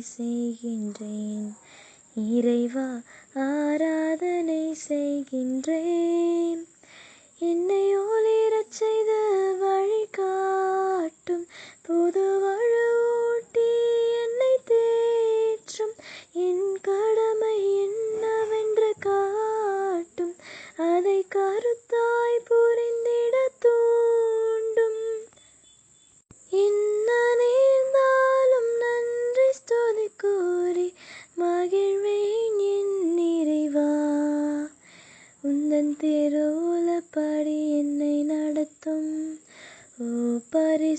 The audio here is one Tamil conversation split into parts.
செய்கின்றேன். இறைவா ஆராதனை செய்கின்றேன். என்னை ஒளிரச் செய்து வழிகாட்டும் புது வழு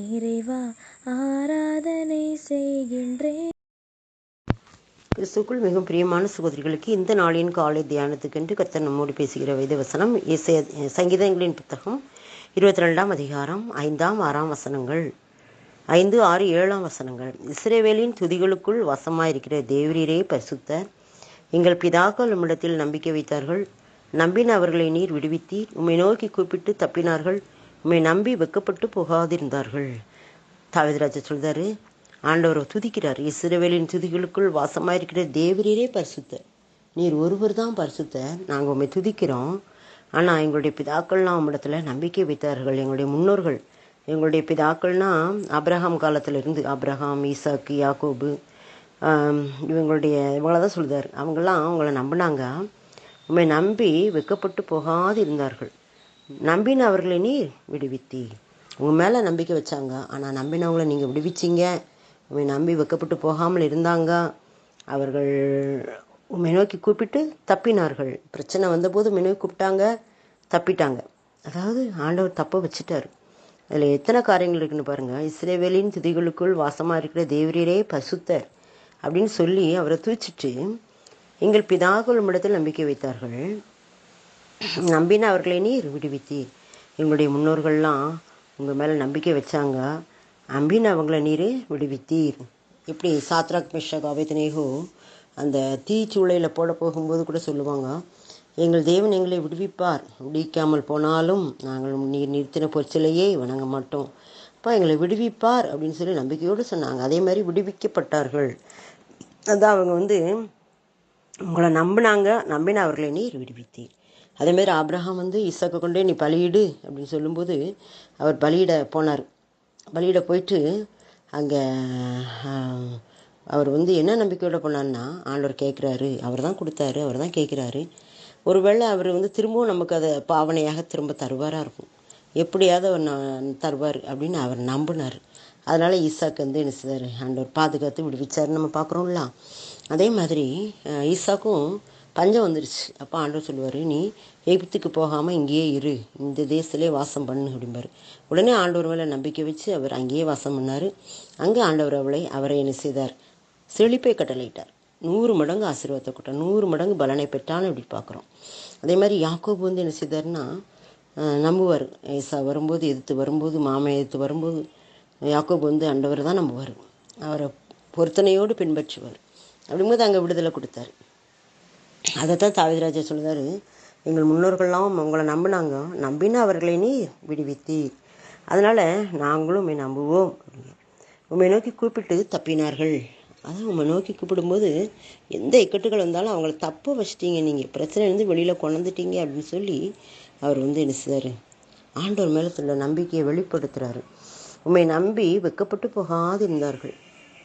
இறைவா ஆராதனை செய்கின்றேன். கிறிஸ்துக்குள் மிகவும் பிரியமான சகோதரிகளுக்கு இந்த நாளின் காலை தியானத்துக்கென்று கர்த்தர் நம்மோடு பேசுகிற வேத வசனம் இசை சங்கீதங்களின் புத்தகம் இருபத்தி ரெண்டாம் அதிகாரம் ஐந்தாம் ஆறாம் வசனங்கள். ஐந்து ஆறு ஏழாம் வசனங்கள். இஸ்ரேவேலின் துதிகளுக்குள் வசமாயிருக்கிற தேவரீரே பரிசுத்தர் எங்கள் பிதாக்கள் உம்மிடத்தில் நம்பிக்கை வைத்தார்கள். நம்பின அவர்களை நீர் விடுவித்தீர். உம்மை நோக்கி கூப்பிட்டு தப்பினார்கள். உண்மை நம்பி வெக்கப்பட்டு போகாதிருந்தார்கள். தாவிதராஜா சொல்கிறாரு ஆண்டவரை துதிக்கிறார். இஸ்ரவேலின் துதிகளுக்குள் வாசமாயிருக்கிற தேவரீரே பரிசுத்த. நீர் ஒருவர் தான் பரிசுத்த. நாங்கள் உண்மை துதிக்கிறோம். ஆனால் எங்களுடைய பிதாக்கள்லாம் உம்மிடத்தில் நம்பிக்கை வைத்தார்கள். எங்களுடைய முன்னோர்கள் எங்களுடைய பிதாக்கள்னா அப்ரஹாம் காலத்திலிருந்து அப்ரஹாம் ஈசாக்கு யாக்கோபு இவங்களுடைய இவங்கள தான் சொல்கிறார் அவங்களாம் அவங்கள நம்பினாங்க. உண்மை நம்பி வெக்கப்பட்டு போகாது இருந்தார்கள் நம்பின அவர்களை நீர் விடுவித்தி உங்கள் மேலே நம்பிக்கை வச்சாங்க. ஆனால் நம்பினவங்களை நீங்கள் விடுவிச்சீங்க. உண்மை நம்பி வெக்கப்பட்டு போகாமல் இருந்தாங்க. அவர்கள் உண்மை நோக்கி கூப்பிட்டு தப்பினார்கள். பிரச்சனை வந்தபோது உண்மை நோக்கி கூப்பிட்டாங்க. தப்பிட்டாங்க. அதாவது ஆண்டவர் தப்ப வச்சுட்டாரு. அதில் எத்தனை காரியங்கள் இருக்குன்னு பாருங்கள் இஸ்ரேவேலின் துதிகளுக்குள் வாசமாக இருக்கிற தேவரீரே பசுத்தர் அப்படின்னு சொல்லி அவரை தூச்சிட்டு எங்கள் பிதாக்கள் இடத்தில் நம்பிக்கை வைத்தார்கள். நம்பின அவர்களை நீர் விடுவித்தீர். எங்களுடைய முன்னோர்கள்லாம் உங்கள் மேலே நம்பிக்கை வச்சாங்க. நம்பின அவங்கள நீரே விடுவித்தீர். இப்படி சாத்ராக் மிஷக் அவைத்தனேகோ அந்த தீச்சூளையில் போட போகும்போது கூட சொல்லுவாங்க எங்கள் தேவன் எங்களை விடுவிப்பார். விடுவிக்காமல் போனாலும் நாங்கள் நீர் நிறுத்தின பொற்சிலையே வணங்க மாட்டோம். அப்போ எங்களை விடுவிப்பார். அப்படின்னு சொல்லி நம்பிக்கையோடு சொன்னாங்க. அதே மாதிரி விடுவிக்கப்பட்டார்கள். அதான் அவங்க வந்து உங்களை நம்பினாங்க. நம்பின அவர்களை நீர் விடுவித்தீர். அதேமாரி ஆப்ரஹாம் வந்து ஈசாக்கை கொண்டே நீ பலியிடு அப்படின்னு சொல்லும்போது அவர் பலியிட போனார். பலியிட போயிட்டு அங்கே அவர் வந்து என்ன நம்பிக்கையோட போனார்னா ஆண்டவர் கேட்குறாரு அவர் தான் கொடுத்தாரு அவர் தான் கேட்குறாரு. ஒருவேளை அவர் வந்து திரும்பவும் நமக்கு அதை பாவனையாக திரும்ப தருவாராக இருக்கும். எப்படியாவது அவர் நான் தருவார் அப்படின்னு அவர் நம்பினார். அதனால் ஈசாக்கு வந்து என்ன செய்தார்? ஆண்டவர் பாதுகாத்து விடுவிச்சார் நம்ம பார்க்குறோம்ல. அதே மாதிரி ஈசாக்கும் பஞ்சம் வந்துருச்சு. அப்போ ஆண்டவர் சொல்லுவார் நீ எகிப்துக்கு போகாமல் இங்கேயே இரு. இந்த தேசத்திலே வாசம் பண்ணு அப்படிம்பாரு. உடனே ஆண்டவர் மேலே நம்பிக்கை வச்சு அவர் அங்கேயே வாசம் பண்ணார். அங்கே ஆண்டவர் அவளை அவரை என்ன செய்தார்? செழிப்பை கட்டளையிட்டார். நூறு மடங்கு ஆசீர்வாதத்தை கொட்டார் நூறு மடங்கு பலனை பெற்றான்னு இப்படி பார்க்குறோம். அதே மாதிரி யாக்கோபு வந்து என்ன செய்தார்னா நம்புவார். ஏசா வரும்போது எதிர்த்து வரும்போது மாமை எதிர்த்து வரும்போது யாக்கோபு வந்து ஆண்டவர் தான் நம்புவார். அவரை பொருத்தனையோடு பின்பற்றுவார். அப்படிங்கும்போது அங்கே விடுதலை கொடுத்தாரு. அதைத்தான் தாவிதராஜா சொல்கிறார் எங்கள் முன்னோர்கள்லாம் உங்களை நம்பினாங்க. நம்பின அவர்களை நீ விடுவித்தீர் அதனால் நாங்களும் உண்மை நம்புவோம். உண்மை நோக்கி கூப்பிட்டு தப்பினார்கள். அதான் உண்மை நோக்கி கூப்பிடும்போது எந்த இக்கட்டுகள் வந்தாலும் அவங்கள தப்ப வச்சிட்டீங்க. நீங்கள் பிரச்சனைலேருந்து வெளியில் கொண்டுட்டீங்க அப்படின்னு சொல்லி அவர் வந்து என்ன செய்தார்? ஆண்டவர் மேலே நம்பிக்கையை வெளிப்படுத்துகிறாரு உண்மை நம்பி வெக்கப்பட்டு போகாது இருந்தார்கள்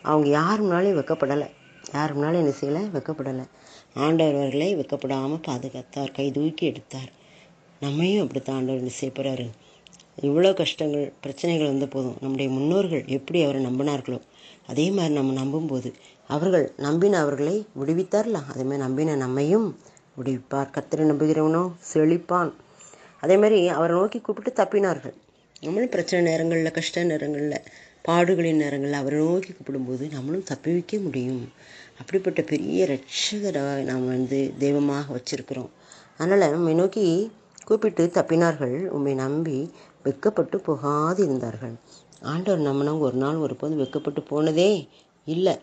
அவங்க யார் முன்னாலையும் வெக்கப்படலை. யார் முன்னாலும் என்ன செய்யலை? வெக்கப்படலை. ஆண்டவர் அவர்களை வெக்கப்படாமல் பாதுகாத்தார் கை தூக்கி எடுத்தார். நம்மையும் அப்படித்தான் ஆண்டவர் என்ன செய்ய இவ்வளோ கஷ்டங்கள் பிரச்சனைகள் வந்த போதும் நம்முடைய முன்னோர்கள் எப்படி அவரை நம்பினார்களோ அதே மாதிரி நம்ம நம்பும்போது அவர்கள் நம்பின அவர்களை விடுவித்தார்ல அதேமாதிரி நம்பின நம்மையும் விடுவிப்பார். கத்திரை நம்புகிறவனோ செழிப்பான். அதே மாதிரி அவரை நோக்கி கூப்பிட்டு தப்பினார்கள். நம்மளும் பிரச்சனை நேரங்களில் கஷ்ட நேரங்களில் பாடுகளின் நேரங்களில் அவரை நோக்கி கூப்பிடும்போது நம்மளும் தப்பி வைக்க முடியும். அப்படிப்பட்ட பெரிய ரட்சகராக நாம் வந்து தெய்வமாக வச்சிருக்கிறோம். அதனால் நம்மை நோக்கி கூப்பிட்டு தப்பினார்கள். உம்மை நம்பி வெக்கப்பட்டு போகாது இருந்தார்கள் ஆண்டவர் நம்மனவங்க ஒரு நாள் ஒருபோது வெக்கப்பட்டு போனதே இல்லை.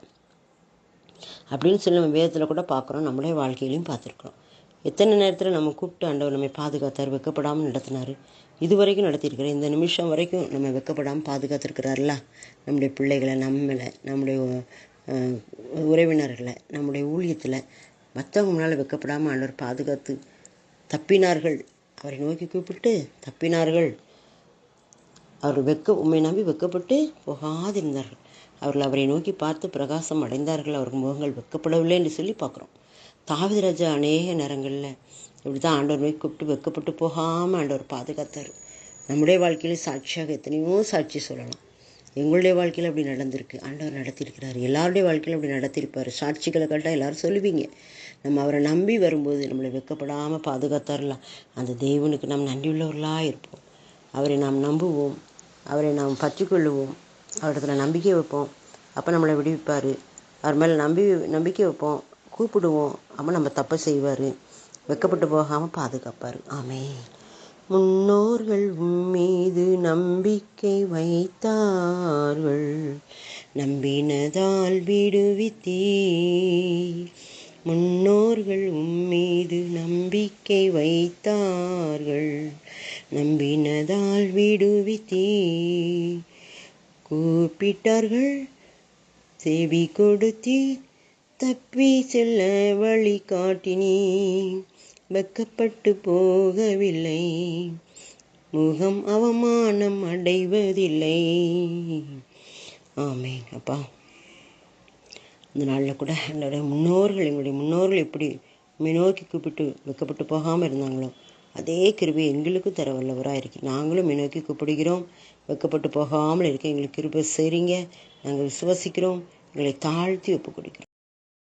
அப்படின்னு சொல்லி நம்ம வேதத்தில் கூட பார்க்குறோம். நம்மளே வாழ்க்கையிலையும் பார்த்துருக்குறோம். எத்தனை நேரத்தில் நம்ம கூப்பிட்டு ஆண்டவர் நம்மை பாதுகாத்தார் வெக்கப்படாமல் நடத்தினார்? இது வரைக்கும் நடத்தியிருக்கிறார் இந்த நிமிஷம் வரைக்கும் நம்ம வெக்கப்படாமல் பாதுகாத்திருக்கிறார்ல? நம்முடைய பிள்ளைகளை நம்மளை நம்முடைய உறவினர்களை நம்முடைய ஊழியத்தில் மற்றவங்க முன்னால் வெக்கப்படாமல் ஆண்டவர் பாதுகாத்து தப்பினார்கள். அவரை நோக்கி கூப்பிட்டு தப்பினார்கள். அவர்கள் வெக்க உண்மை நம்பி வெக்கப்பட்டு போகாதிருந்தார்கள். அவர்கள் அவரை நோக்கி பார்த்து பிரகாசம் அடைந்தார்கள். அவர்கள் முகங்கள் வெக்கப்படவில்லை என்று சொல்லி பார்க்குறோம். தாவீது ராஜா அநேக நேரங்களில் இப்படி தான் ஆண்டவர் நோக்கி கூப்பிட்டு வெக்கப்பட்டு போகாமல் ஆண்டவர் பாதுகாத்தார். நம்முடைய வாழ்க்கையில் சாட்சியாக எத்தனையோ சாட்சி சொல்லலாம். எங்களுடைய வாழ்க்கையில் அப்படி நடந்திருக்கு. ஆண்டவர் நடத்தியிருக்கிறார். எல்லாருடைய வாழ்க்கையில் அப்படி நடத்தியிருப்பார். சாட்சிகளை கேட்டால் எல்லாரும் சொல்லுவீங்க. நம்ம அவரை நம்பி வரும்போது நம்மளை வெக்கப்படாமல் பாதுகாத்தாரலாம். அந்த தேவனுக்கு நாம் நன்றியுள்ளவர்களாக இருப்போம். அவரை நாம் நம்புவோம். அவரை நாம் பற்றிக்கொள்ளுவோம். அவரிடத்துல நம்பிக்கை வைப்போம். அப்போ நம்மளை விடுவிப்பார். அவர் மேலே நம்பி நம்பிக்கை வைப்போம். கூப்பிடுவோம். அப்போ நம்ம தப்பை செய்வார். வெக்கப்பட்டு போகாமல் பாதுகாப்பார். ஆமே முன்னோர்கள் உம்மீது நம்பிக்கை வைத்தார்கள். நம்பினதால் விடுவித்தீர். முன்னோர்கள் உம்மீது நம்பிக்கை வைத்தார்கள். நம்பினதால் விடுவித்தீர். கூப்பிட்டார்கள் செவி கொடுத்தி தப்பி செல்ல வழி காட்டினீர் வெக்கப்பட்டு போகவில்லை முகம் அவமானம் அடைவதில்லை. ஆமென் அப்பா. இந்த நாளில் கூட என்னோட முன்னோர்கள் எங்களுடைய முன்னோர்கள் எப்படி மினோக்கி கூப்பிட்டு வெக்கப்பட்டு போகாமல் இருந்தாங்களோ அதே கிருபை எங்களுக்கும் தர வல்லவராக இருக்கு. நாங்களும் மினோக்கி கூப்பிடுகிறோம். வெக்கப்பட்டு போகாமல் இருக்க எங்களுக்கு கிருபை சரிங்க. நாங்கள் விசுவசிக்கிறோம். எங்களை தாழ்த்தி ஒப்பு கொடுக்கிறோம்